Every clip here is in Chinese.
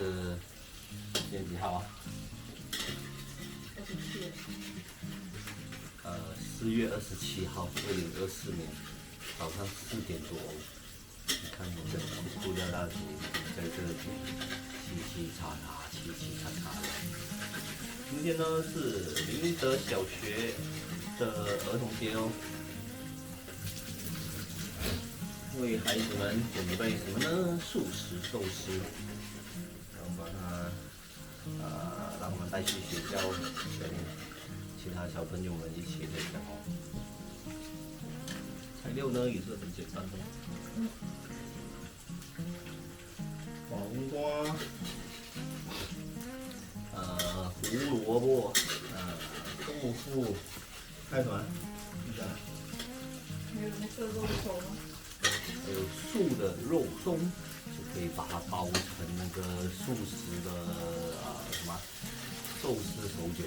是今天几号啊？二十七，呃，四月二十七号，二零二四年早上四点多。你看我这塑料大姐在这里嘻嘻擦擦，嘻嘻擦擦。今天呢是林德小学的儿童节哦，为孩子们准备什么呢？素食寿司，呃让我们带去学校跟其他小朋友们一起分享。材料呢也是很简单的。黄瓜，呃，胡萝卜，呃，豆腐，还有什么？是啊，还有那个肉松，还有素的肉松，就可以把它包成那个素食的啊、什么寿司手卷。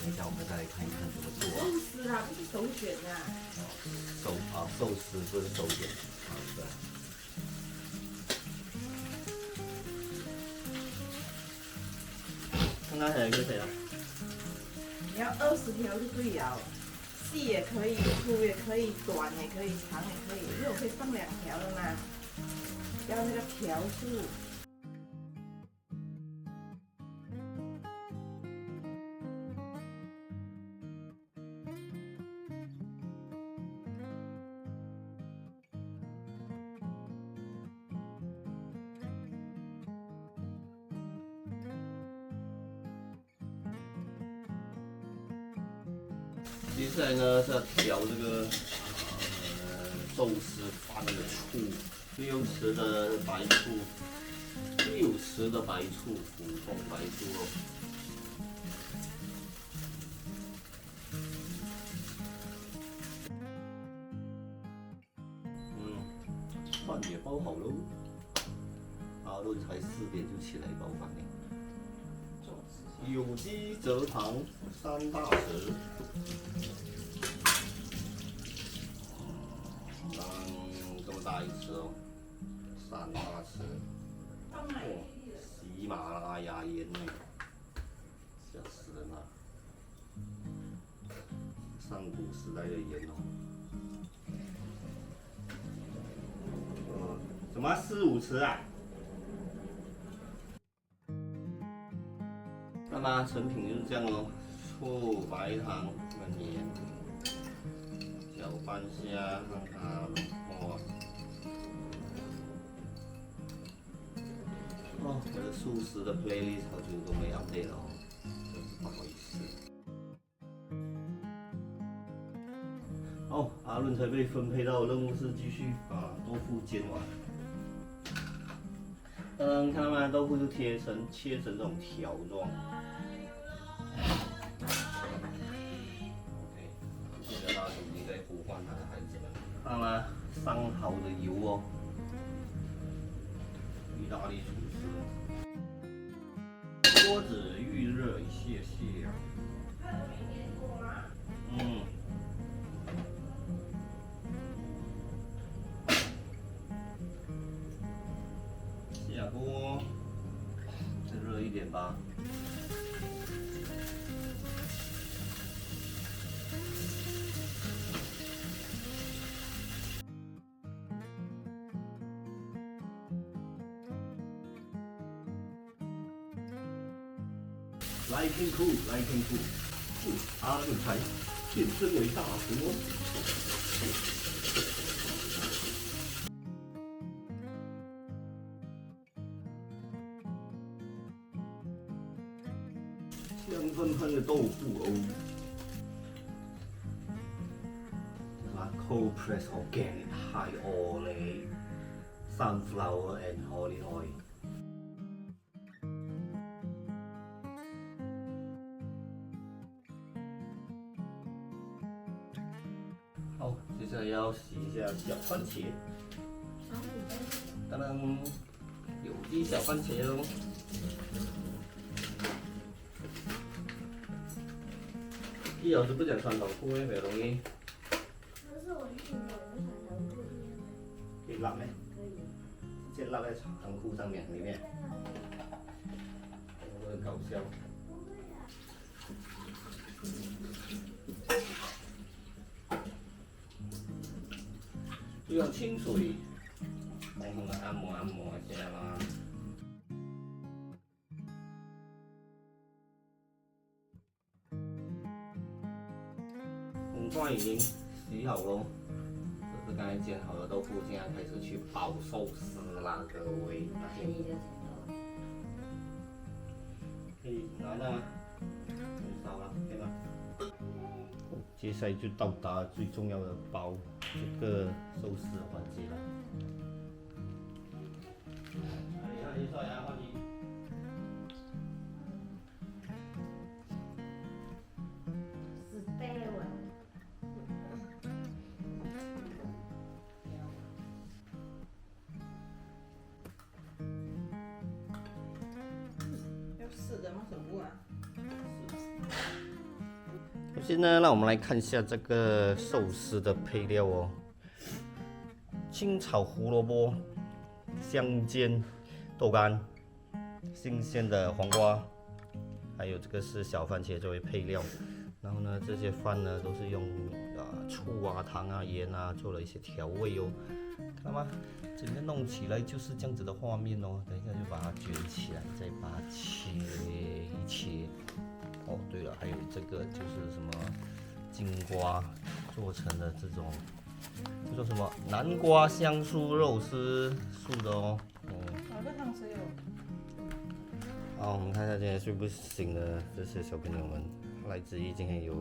等一下我们再来看一看怎么做啊。寿司啊，不是手卷呐、寿啊寿司不是手卷啊，对。刚刚还有一个谁啊？你要二十条就对了，细也可以，粗也可以，短也可以，长也可以，因为我可以放两条的嘛，要那个条数。呢是要调这个呃寿司饭的醋，六匙的白醋，六匙的白醋，普通白醋哦。嗯，饭也包好喽。阿伦才四点就起来包饭呢。有机蔗糖三大匙。嗯，这么大一匙哦，三大匙。哦，喜马拉雅盐呢，吓死人了。上古时代的盐哦。什么四五匙啊？那么成品就是这样哦，醋、白糖、跟盐，搅拌下让它我的素食的 playlist 好久都没有配了哦，真是不好意思。好，阿伦才被分配到任务是继续把豆腐煎完。嗯，看到吗？豆腐就切成切成这种条状。点吧。来听哭，来听哭，祝阿伦才变身为大佛。Cold press organic high oil sunflower and olive oil。好，接下来要洗一下小番茄，当当，有机小番茄哦。一小时不讲穿短裤会很容易面被拉咩？可以。直接拉在长裤上面里面。搞笑。用清水帮他们按摩按摩一下啦。红饭已经洗好喽，刚才煎好的豆腐，现在开始去包寿司啦，各位。可以拿到吗？很少了，可以吗？接下来就到达最重要的包这个寿司环节了。哪里哪里刷牙换你？先呢，让我们来看一下这个寿司的配料哦。清炒胡萝卜、香煎豆干、新鲜的黄瓜，还有这个是小番茄作为配料。然后呢，这些饭呢都是用啊醋啊、糖啊、盐啊做了一些调味哦，看到吗？整个弄起来就是这样子的画面哦。等一下就把它卷起来，再把它切一切。哦，对了，还有这个就是什么金瓜做成的这种，叫做什么南瓜香酥肉丝素的哦。嗯，汤。好，我们看一下今天睡不醒的这些小朋友们，来自于今天有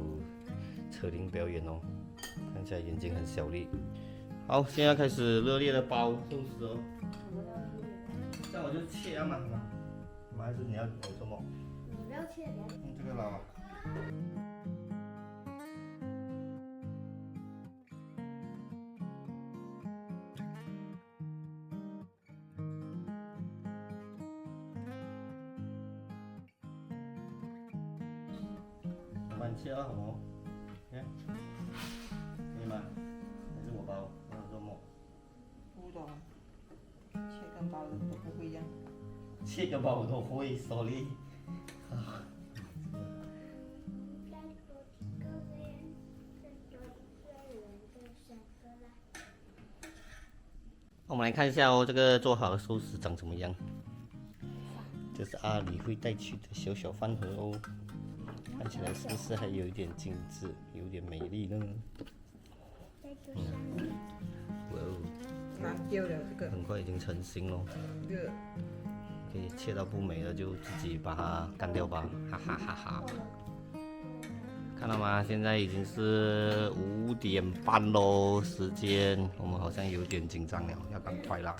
扯铃表演哦，看起来眼睛很小力。好，现在开始热烈的包寿司哦。这样我就切啊嘛，妈还是你要我什么？你不要切这个捞啊。慢慢切啊，好不好？看，可以吗？还是我包？我要做么？不懂，切跟包的都不会一样。切跟包我都会，sorry。我们来看一下哦，这个做好的寿司长怎么样？这是阿里会带去的小小饭盒哦，看起来是不是还有一点精致，有点美丽呢？哇哦，很快已经成型了，这个可以切到不美的就自己把它干掉吧，哈哈哈哈！看到吗？现在已经是五点半喽，时间我们好像有点紧张了，要赶快啦。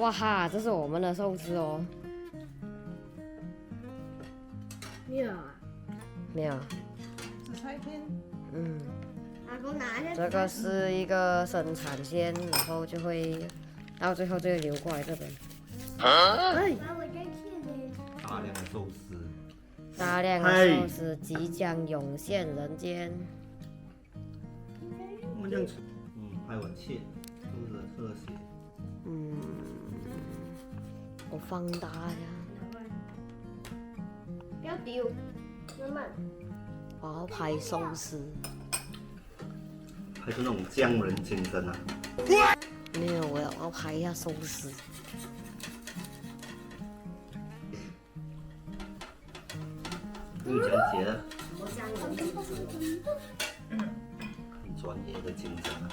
哇哈，这是我们的寿司哦。没有啊。没有，紫菜片，嗯。这个是一个生产线，然后就会到最后就会流过来这边，哎。把我再切呢。大量的寿司，大量的寿司即将涌现人间。我们这样吃，嗯，拍碗切，是不是特写？放大呀，不要丢，慢慢。我要拍寿司。还是那种匠人精神啊！没有，我要我要拍一下寿司。又讲解了，很专业的精神啊！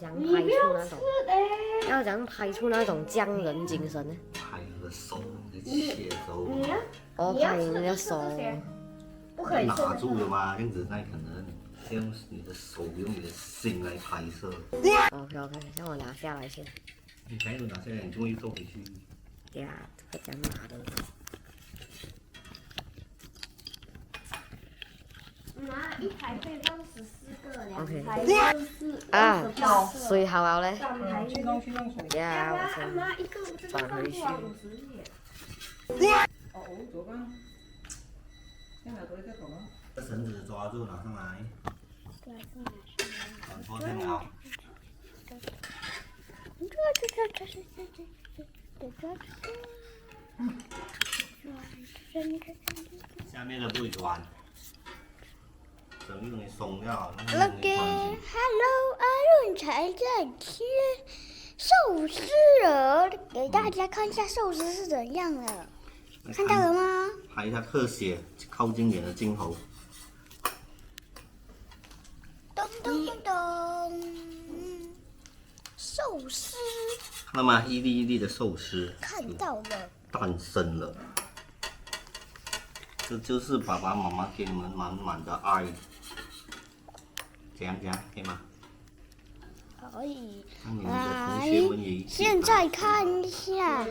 讲拍出那种要怎样拍出那种匠人精神呢？拍你的手，你切手，你呢？哦，拍人的手不可以拿。住的吗，这样子那可能用你的手，用你的心来拍摄。OK OK，让我拿下来先。你才有拿下来，你终于做回去。对呀，这个怎样拿的？拿，一排可以放十四 OK 啊二十八个。水好了嘞。三排去弄去弄水。呀，我先。妈一个这个转回去放多少五十页？哦，左边。现在多一个头吗？绳子抓住，拿上来，对，是哪是往左边。摇。下面的不转，整个你松掉，那个 Look 你放 at 心。Hello，阿润才在切寿司了，给大家看一下寿司是怎样的，看到了吗？拍一下特写，靠近点的镜头。咚咚咚咚，寿司那么一粒一粒的寿司看到了，诞生了，这就是爸爸妈妈给你们满满的爱。怎样怎样，可以吗？可以。让你们的同学们也一起现在看一下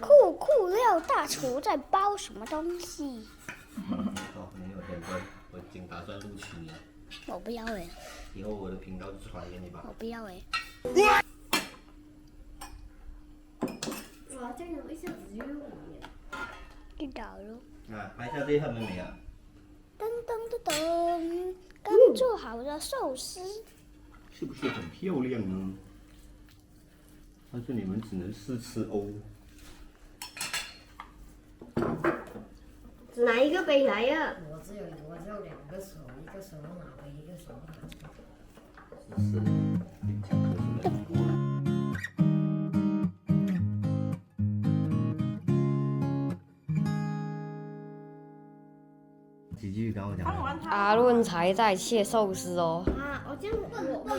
酷酷料大厨在包什么东西。哦，没有我已经打算录取你了，我不要哎，以后我的频道就传给你吧我。不要哎。哇，这样一下子就用完了。去导入。啊，拍下这一盒妹妹啊，噔噔噔噔，刚做好的寿司。是不是很漂亮呢？但是你们只能试吃哦。哪一个杯来呀？我只有我只有两个手，一个手拿杯，一个手拿是是，阿润才在切寿司哦。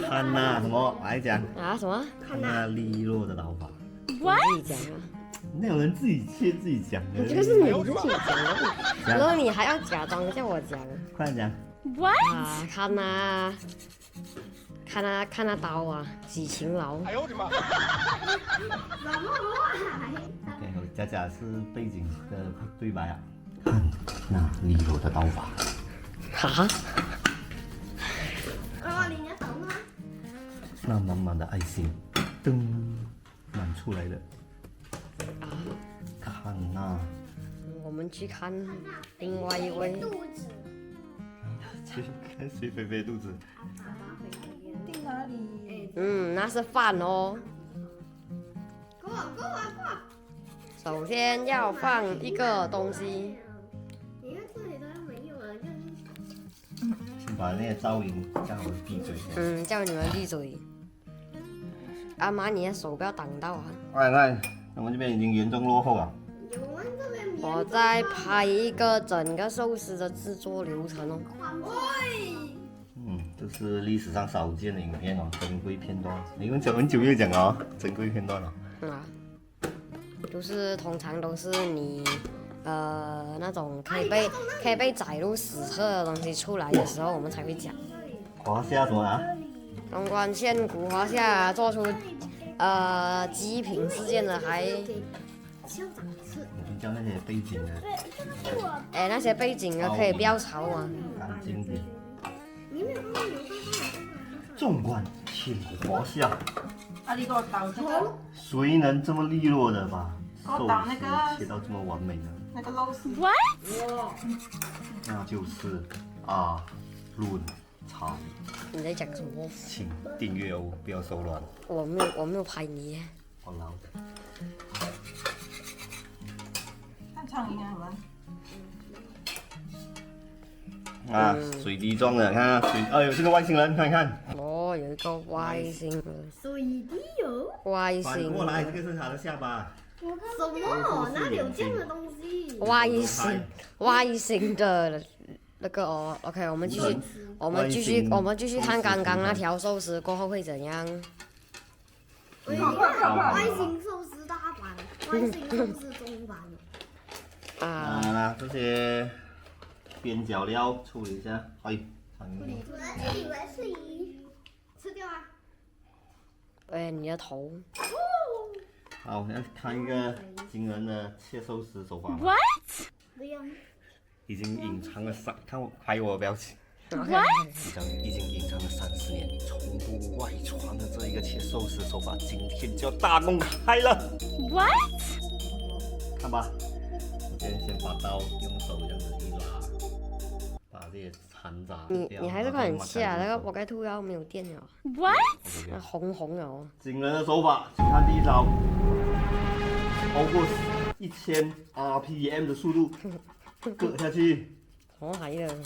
看那什么，来讲，啊什么？看那利落的刀法。你自己讲啊。那有人自己切自己讲的。这个是你自己讲的，然后你还要假装叫我讲。快点讲。啊，看呐、看那、看那刀啊，几勤劳。哎呦，我佳佳是背景的对白啊。看那利落的刀法。哈？哦，你要懂吗？那满满的爱心，噔，满出来了。看那，我们去看另外一位。肚子。去看谁肥肥肚子。定哪里？嗯，那是饭哦。过过啊过。首先要放一个东西，把那个噪音叫我闭嘴。嗯，叫你们闭嘴。阿妈，你的手不要挡到啊！快快，我们这边已经严重落后了。我在拍一个整个寿司的制作流程哦。喂，嗯，这是历史上少见的影片哦，珍贵片段。你们讲很久又讲哦，珍贵片段哦。啊，就是通常都是你呃那种可以被可以被载入史册的东西出来的时候，我们才会讲。华夏什么啊？东关县古华夏做出呃极品事件的还校长是你就叫那些背景的哎那些背景的可以不要吵啊。干净点。你没有看到有看到纵观千古华夏，啊，你给我倒这个谁能这么利落的把切到这么完美呢？那个肉丝。那就是啊润超，你在讲什么？请订阅哦，不要手软。我没有我没有拍你。好劳。看苍蝇啊，我们。啊，水滴状的，看啊，水，哎呦，这个外星人，看看，哦，有一个外星人，水滴哦？外星反过来，这，个是他的下巴。什么？哪里有这样的东西？外星外星的那个哦。OK，我们继续，我们继续，我们继续看刚刚那条寿司过后会怎样。外星寿司大版，外星寿司中版。啊，啊，这些边角料处理一下，哎，放进去我以为是鱼，吃掉啊！哎，你的头，好，我们要看一个惊人的切寿司手法。What？不用，已经隐藏了三，看我拍我表情，OK，已经已经隐藏了三十年，从不外传的这一个切寿司手法，今天就要大公开了。What？看吧，我先先把刀用手这样子一拉，把这些残渣你你还是快点切啊，那个我我该吐腰没有电了，那红红的哦。惊人的手法，请看第一招，超过一千 RPM 的速度割下去。红海的，经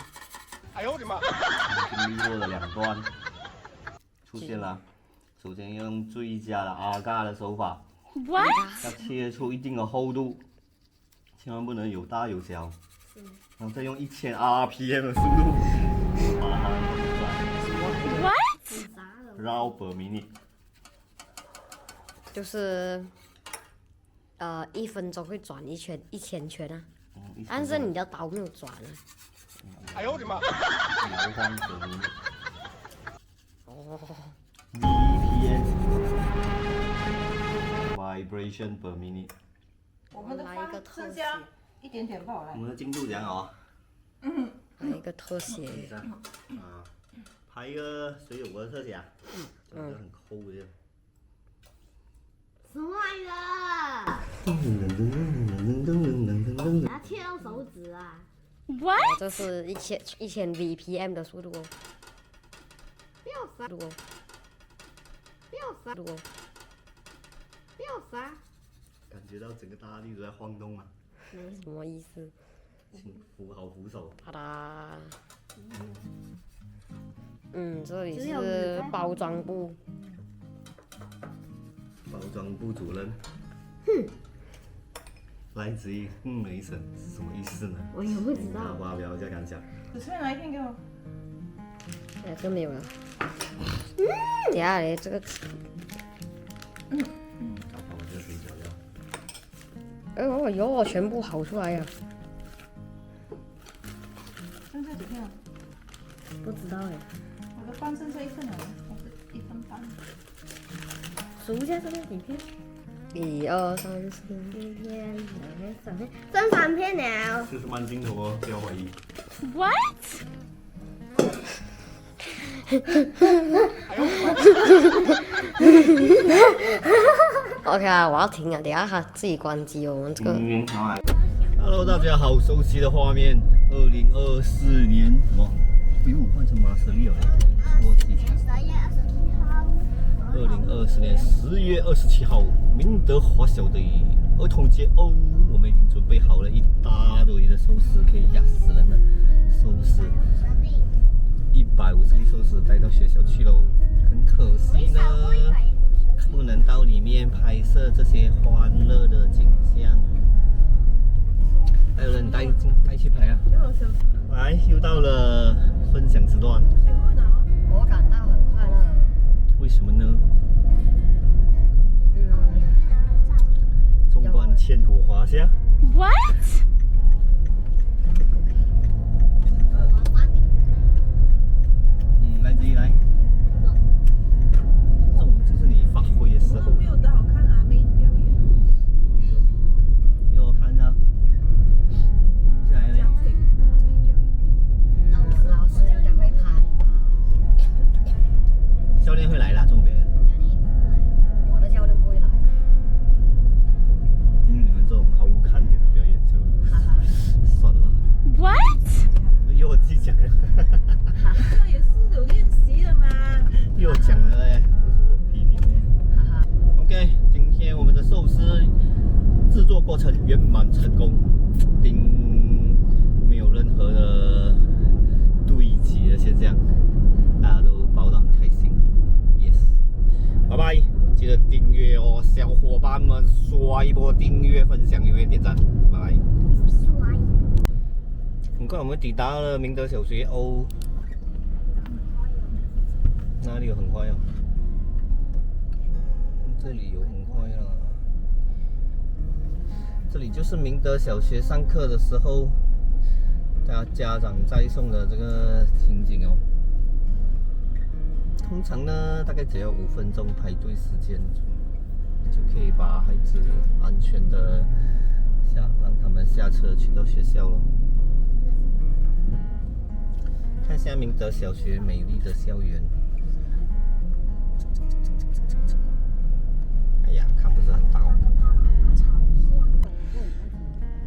历过的两端出现了。首先用最佳的阿嘎的手法，要切出一定的厚度，千万不能有大有小。然后再用一千 RPM 的速度。把它弄出来很杂了。，round per minute。就是呃一分钟会转一圈一千圈啊，嗯但是你的刀没有转啊。摇晃 per minute。哦，BPM vibration per minute。我们的来一个饭特写，剩下一点点吧，我来我。们的进度怎样啊？来一个特写，啊，拍一个水友的特写啊，这个很抠的。什么玩意儿？噔要切到手指啊！这是一千一千 VPM 的速度哦，不要杀！不要杀！感觉到整个大地都在晃动啊，什么意思？请扶好扶手。好啦，嗯，这里是包装部，包装部主任，哼，来自于哼了一声是什么意思呢？我也不知好道。吧，表这感想。只是拿一片给我。哎，这没有了。嗯，呀嘞，这个，好吧，我就水饺料。哎呦哟，全部跑出来呀！剩下几片啊？不知道哎。我的饭剩下一份了，还是一份半。数一下剩下几片？一二三四，一片、两片、三片，剩三片了。这是慢镜头哦，不要怀疑。OK 啊，我要停了，等下他自己关机哦。我们这个，Hello，大家好，熟悉的画面，二零二四年什么？哎呦，换成马斯利了。我提前。十月二十七号。二零二四年十月二十七号，明德华小的儿童节哦，我们已经准备好了一大堆的寿司，可以压死人了寿司，一百五十粒寿司带到学校去喽。很可惜呢，不能到里面拍摄这些欢乐的景象。还有人带进带去拍啊！来，又到了分享时段？我感到很快乐。为什么呢？嗯，纵观千古华夏。嗯，点赞，拜拜。很快我们抵达了明德小学哦，哪里有很快哦？这里有很快啊。这里就是明德小学上课的时候，家家长在送的这个情景哦。通常呢，大概只要五分钟排队时间，就可以把孩子安全的下，让他们下车去到学校喽。看一下明德小学美丽的校园。哎呀，看不是很到。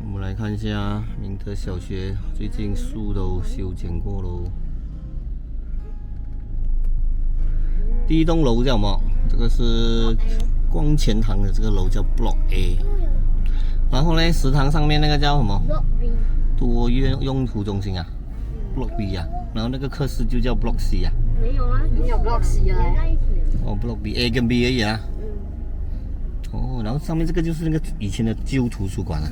我们来看一下明德小学，最近树都修剪过喽。第一栋楼叫什么？这个是光前堂的这个楼叫 Block A。然后呢，食堂上面那个叫什么？多用用途中心啊，Block B 啊。然后那个课室就叫 Block C 啊。没有啊，没有 block C 啊。哦，Block B A 跟 B 而已啊。哦，然后上面这个就是那个以前的旧图书馆啊。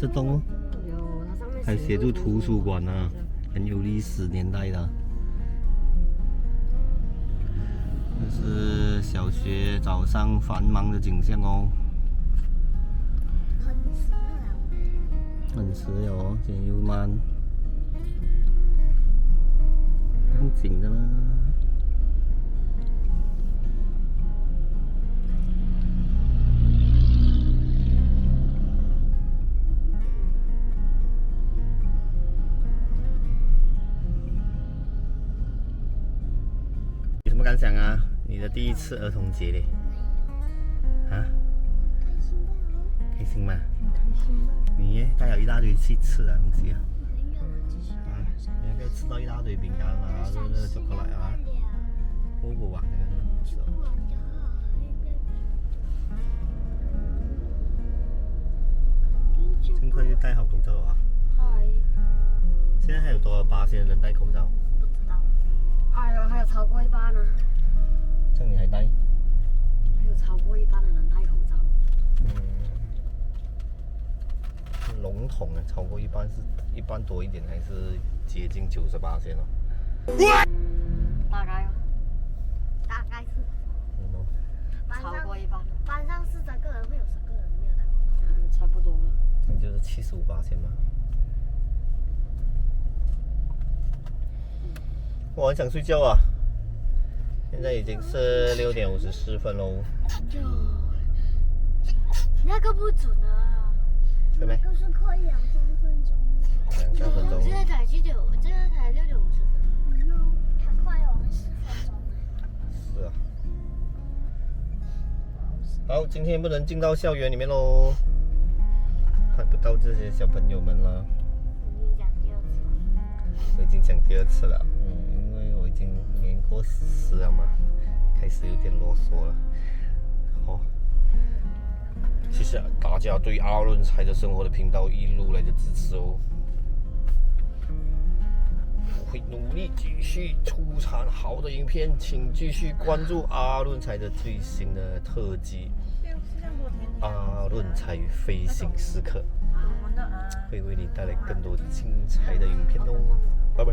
这栋哦，有，它上面还写住图书馆啊，很有历史年代的。这是小学早上繁忙的景象哦。很迟了哦，今天又慢。很紧的啦。有什么感想啊？你的第一次儿童节嘞？啊？开心吗？你耶带了一大堆去吃的东西啊？啊，你可以吃到一大堆饼干啊，这个巧克力啊，不不啊，那个不是哦。尽快就戴好口罩啊！嗨，现在还有多少八仙人戴口罩？不知道。哎呦，还有超过一半呢，这样你还戴？还有超过一半的人戴口罩。嗯，笼统的超过一半是一半多一点，还是接近九十八线了？嗯，大概哦，大概是嗯哦，班上超过一半。班上四十个人，会有十个人没有戴口罩。嗯，差不多了。这样就是七十五八线嘛。我很想睡觉啊，现在已经是六点五十四分喽，就那个不准啊，对没？就是快两三分钟。两三分钟。这个才七点，这个才六点五十分。嗯，它快了四分钟。是啊。好，今天不能进到校园里面喽，看不到这些小朋友们了。已经讲第二次了。我已经讲第二次了，嗯，因为我已经年过十了吗，开始有点啰嗦了。好，谢谢大家对阿伦才的生活的频道一路来的支持哦。我会努力继续出产好的影片，请继续关注阿伦才的最新的特辑《阿伦才飞行时刻》，会为你带来更多精彩的影片哦。拜拜。